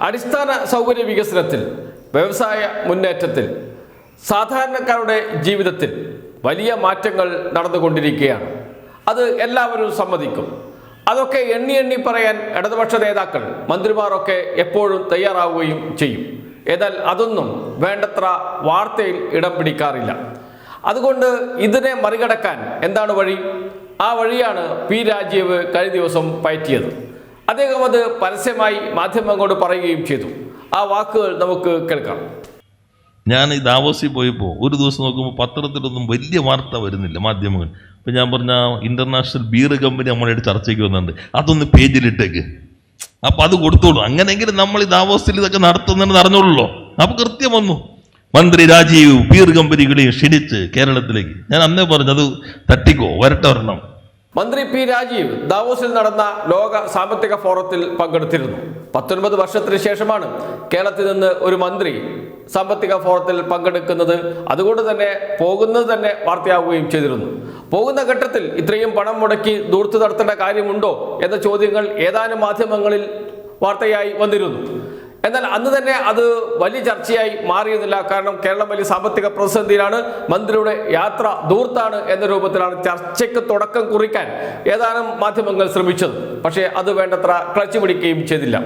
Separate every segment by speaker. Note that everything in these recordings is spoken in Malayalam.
Speaker 1: അടിസ്ഥാന സൗകര്യ വികസനത്തിൽ വ്യവസായ മുന്നേറ്റത്തിൽ സാധാരണക്കാരുടെ ജീവിതത്തിൽ വലിയ മാറ്റങ്ങൾ നടന്നുകൊണ്ടിരിക്കുകയാണ്. അത് എല്ലാവരും സമ്മതിക്കും. അതൊക്കെ എണ്ണി എണ്ണി പറയാൻ ഇടതുപക്ഷ നേതാക്കൾ മന്ത്രിമാരൊക്കെ എപ്പോഴും തയ്യാറാവുകയും ചെയ്യും. എന്നാൽ അതൊന്നും വേണ്ടത്ര വാർത്തയിൽ ഇടം പിടിക്കാറില്ല. അതുകൊണ്ട് ഇതിനെ മറികടക്കാൻ എന്താണ് വഴി? ആ വഴിയാണ് പി രാജീവ് കഴിഞ്ഞ ദിവസം പയറ്റിയത്. അദ്ദേഹം അത് പരസ്യമായി മാധ്യമങ്ങളോട് പറയുകയും ചെയ്തു. ആ വാക്കുകൾ നമുക്ക് കേൾക്കാം.
Speaker 2: ഞാൻ ഈ ദാവോസിൽ പോയപ്പോൾ ഒരു ദിവസം നോക്കുമ്പോൾ പത്രത്തിലൊന്നും വലിയ വാർത്ത വരുന്നില്ല മാധ്യമങ്ങൾ. ഇപ്പം ഞാൻ പറഞ്ഞ ഇന്റർനാഷണൽ ബീർ കമ്പനി നമ്മളായിട്ട് ചർച്ചയ്ക്ക് വന്നിട്ടുണ്ട്. അതൊന്ന് പേജിലിട്ടേക്ക്. അപ്പം അത് കൊടുത്തോളൂ. അങ്ങനെയെങ്കിലും നമ്മൾ ഈ ദാവോസിൽ ഇതൊക്കെ നടത്തുന്നതെന്ന് അറിഞ്ഞോളൂ അപ്പം കൃത്യം വന്നു. മന്ത്രി രാജീവ് ബീർ കമ്പനികളെയും ക്ഷണിച്ച് കേരളത്തിലേക്ക്. ഞാൻ അന്നേ പറഞ്ഞു അത് തട്ടിക്കോ വരട്ടെ വരണം
Speaker 1: മന്ത്രി പി രാജീവ് ദാവോസിൽ നടന്ന ലോക സാമ്പത്തിക ഫോറത്തിൽ പങ്കെടുത്തിരുന്നു. പത്തൊൻപത് വർഷത്തിന് ശേഷമാണ് കേരളത്തിൽ നിന്ന് ഒരു മന്ത്രി സാമ്പത്തിക ഫോറത്തിൽ പങ്കെടുക്കുന്നത്. അതുകൊണ്ട് തന്നെ പോകുന്നത് തന്നെ വാർത്തയാവുകയും ചെയ്തിരുന്നു. പോകുന്ന ഘട്ടത്തിൽ ഇത്രയും പണം മുടക്കി ദൂർത്ത് നടത്തേണ്ട കാര്യമുണ്ടോ എന്ന ചോദ്യങ്ങൾ ഏതാനും മാധ്യമങ്ങളിൽ വാർത്തയായി വന്നിരുന്നു. എന്നാൽ അന്ന് തന്നെ അത് വലിയ ചർച്ചയായി മാറിയതില്ല കാരണം കേരളം വലിയ സാമ്പത്തിക പ്രതിസന്ധിയിലാണ്. മന്ത്രിയുടെ യാത്ര ദൂർത്താണ് എന്ന രൂപത്തിലാണ് ചർച്ചയ്ക്ക് തുടക്കം കുറിക്കാൻ ഏതാനും മാധ്യമങ്ങൾ ശ്രമിച്ചത്. പക്ഷേ അത് വേണ്ടത്ര ക്ലച്ച് പിടിക്കുകയും ചെയ്തില്ല.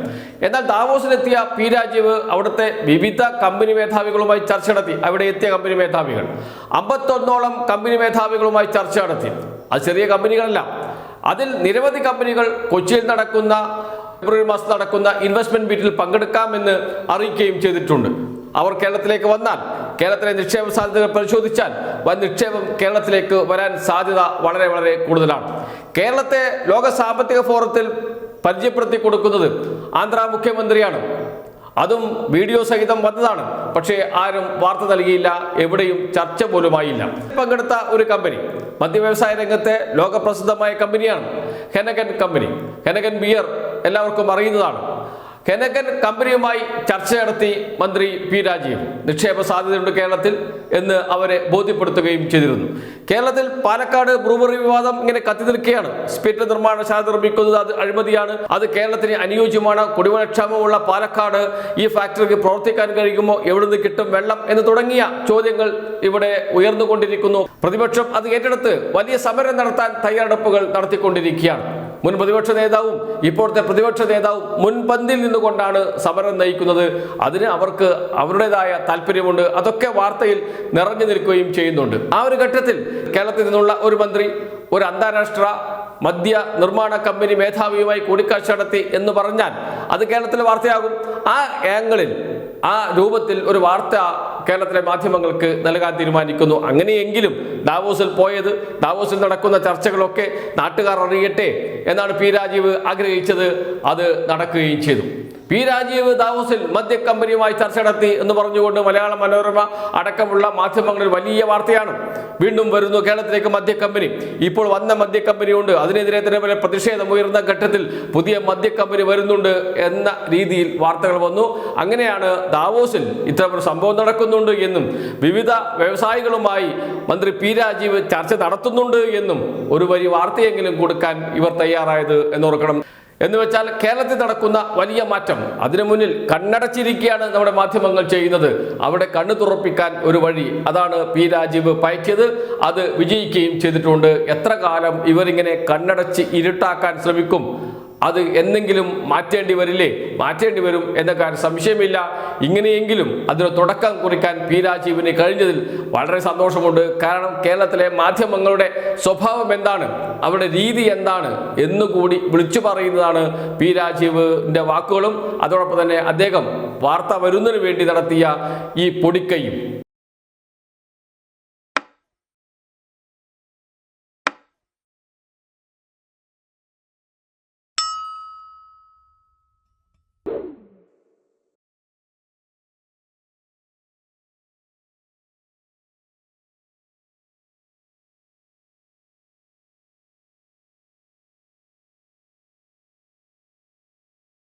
Speaker 1: എന്നാൽ ദാവോസിലെത്തിയ പി രാജീവ് അവിടുത്തെ വിവിധ കമ്പനി മേധാവികളുമായി ചർച്ച നടത്തി. അവിടെ എത്തിയ കമ്പനി മേധാവികൾ. അമ്പത്തൊന്നോളം കമ്പനി മേധാവികളുമായി ചർച്ച നടത്തി. അത് ചെറിയ കമ്പനികളല്ല. അതിൽ നിരവധി കമ്പനികൾ കൊച്ചിയിൽ നടക്കുന്ന ഫെബ്രുവരി മാസം നടക്കുന്ന ഇൻവെസ്റ്റ്മെന്റ് മീറ്റിൽ പങ്കെടുക്കാമെന്ന് അറിയിക്കുകയും ചെയ്തിട്ടുണ്ട്. അവർ കേരളത്തിലേക്ക് വന്നാൽ കേരളത്തിലെ നിക്ഷേപ സാധ്യതകൾ പരിശോധിച്ചാൽ വൻ നിക്ഷേപം കേരളത്തിലേക്ക് വരാൻ സാധ്യത വളരെ വളരെ കൂടുതലാണ്. കേരളത്തെ ലോക സാമ്പത്തിക ഫോറത്തിൽ പരിചയപ്പെടുത്തി കൊടുക്കുന്നത് ആന്ധ്ര മുഖ്യമന്ത്രിയാണ്. അതും വീഡിയോ സഹിതം വന്നതാണ്. പക്ഷേ ആരും വാർത്ത നൽകിയില്ല എവിടെയും ചർച്ച പോലുമായില്ല. പങ്കെടുത്ത ഒരു കമ്പനി മദ്യവ്യവസായ രംഗത്തെ ലോകപ്രസിദ്ധമായ കമ്പനിയാണ് ഹെനഗൻ കമ്പനി ഹെനഗൻ ബിയർ എല്ലാവർക്കും അറിയുന്നതാണ്. ഹെനഗൻ കമ്പനിയുമായി ചർച്ച നടത്തി മന്ത്രി പി രാജീവ്. നിക്ഷേപ സാധ്യതയുണ്ട് കേരളത്തിൽ എന്ന് അവരെ ബോധ്യപ്പെടുത്തുകയും ചെയ്തിരുന്നു. കേരളത്തിൽ പാലക്കാട് ബ്രൂവറി വിവാദം ഇങ്ങനെ കത്തി നിൽക്കുകയാണ്. സ്പിരിറ്റ് നിർമ്മാണശാല നിർമ്മിക്കുന്നത് അത് അഴിമതിയാണ്. അത് കേരളത്തിന് അനുയോജ്യമാണ്. കുടിവെള്ളക്ഷാമമുള്ള പാലക്കാട് ഈ ഫാക്ടറിക്ക് പ്രവർത്തിക്കാൻ കഴിയുമോ? എവിടെ നിന്ന് കിട്ടും വെള്ളം എന്ന് തുടങ്ങിയ ചോദ്യങ്ങൾ ഇവിടെ ഉയർന്നുകൊണ്ടിരിക്കുന്നു. പ്രതിപക്ഷം അത് ഏറ്റെടുത്ത് വലിയ സമരം നടത്താൻ തയ്യാറെടുപ്പുകൾ നടത്തിക്കൊണ്ടിരിക്കുകയാണ്. മുൻ പ്രതിപക്ഷ നേതാവും ഇപ്പോഴത്തെ പ്രതിപക്ഷ നേതാവും മുൻപന്തിൽ നിന്നുകൊണ്ടാണ് സമരം നയിക്കുന്നത്. അതിന് അവർക്ക് അവരുടേതായ താല്പര്യമുണ്ട്. അതൊക്കെ വാർത്തയിൽ നിറഞ്ഞു നിൽക്കുകയും ചെയ്യുന്നുണ്ട്. ആ ഒരു ഘട്ടത്തിൽ കേരളത്തിൽ നിന്നുള്ള ഒരു മന്ത്രി ഒരു അന്താരാഷ്ട്ര മദ്യ നിർമ്മാണ കമ്പനി മേധാവിയുമായി കൂടിക്കാഴ്ച നടത്തി എന്ന് പറഞ്ഞാൽ അത് കേരളത്തിലെ വാർത്തയാകും. ആ ആംഗിളിൽ ആ രൂപത്തിൽ ഒരു വാർത്ത കേരളത്തിലെ മാധ്യമങ്ങൾക്ക് നൽകാൻ തീരുമാനിക്കുന്നു. അങ്ങനെയെങ്കിലും ഡാവോസിൽ പോയത് ഡാവോസിൽ നടക്കുന്ന ചർച്ചകളൊക്കെ നാട്ടുകാർ അറിയട്ടെ എന്നാണ് പി രാജീവ് ആഗ്രഹിച്ചത്. അത് നടക്കുകയും ചെയ്തു. പി രാജീവ് ദാവോസിൽ മദ്യ കമ്പനിയുമായി ചർച്ച നടത്തി എന്ന് പറഞ്ഞുകൊണ്ട് മലയാള മനോരമ അടക്കമുള്ള മാധ്യമങ്ങളിൽ വലിയ വാർത്തയാണ്. വീണ്ടും വരുന്നു കേരളത്തിലേക്ക് മദ്യ കമ്പനി. ഇപ്പോൾ വന്ന മദ്യ കമ്പനിയുണ്ട്. അതിനെതിരെ തന്നെ പോലെ പ്രതിഷേധം ഉയർന്ന ഘട്ടത്തിൽ പുതിയ മദ്യ കമ്പനി വരുന്നുണ്ട് എന്ന രീതിയിൽ വാർത്തകൾ വന്നു. അങ്ങനെയാണ് ദാവോസിൽ ഇത്തരം സംഭവം നടക്കുന്നുണ്ട് എന്നും വിവിധ വ്യവസായികളുമായി മന്ത്രി പി രാജീവ് ചർച്ച നടത്തുന്നുണ്ട് എന്നും ഒരു വരി വാർത്തയെങ്കിലും കൊടുക്കാൻ ഇവർ തയ്യാറായത് എന്നോർക്കണം എന്ന് വെച്ചാൽ കേരളത്തിൽ നടക്കുന്ന വലിയ മാറ്റം. അതിനു മുന്നിൽ കണ്ണടച്ചിരിക്കുകയാണ് നമ്മുടെ മാധ്യമങ്ങൾ ചെയ്യുന്നത്. അവിടെ കണ്ണു തുറപ്പിക്കാൻ ഒരു വഴി. അതാണ് പി രാജീവ് പയറ്റിയത് അത് വിജയിക്കുകയും ചെയ്തിട്ടുണ്ട്. എത്ര കാലം ഇവരിങ്ങനെ കണ്ണടച്ച് ഇരുട്ടാക്കാൻ ശ്രമിക്കും? അത് എന്നെങ്കിലും മാറ്റേണ്ടി വരില്ലേ? മാറ്റേണ്ടി വരും എന്ന സംശയമില്ല. ഇങ്ങനെയെങ്കിലും അതിന് തുടക്കം കുറിക്കാൻ പി രാജീവിന് കഴിഞ്ഞതിൽ വളരെ സന്തോഷമുണ്ട്. കാരണം കേരളത്തിലെ മാധ്യമങ്ങളുടെ സ്വഭാവം എന്താണ്? അവരുടെ രീതി എന്താണ്? എന്നുകൂടി വിളിച്ചു പറയുന്നതാണ് പി രാജീവിന്റെ വാക്കുകളും. അതോടൊപ്പം തന്നെ അദ്ദേഹം വാർത്ത വരുന്നതിന് വേണ്ടി നടത്തിയ ഈ പൊടിക്കൈയും.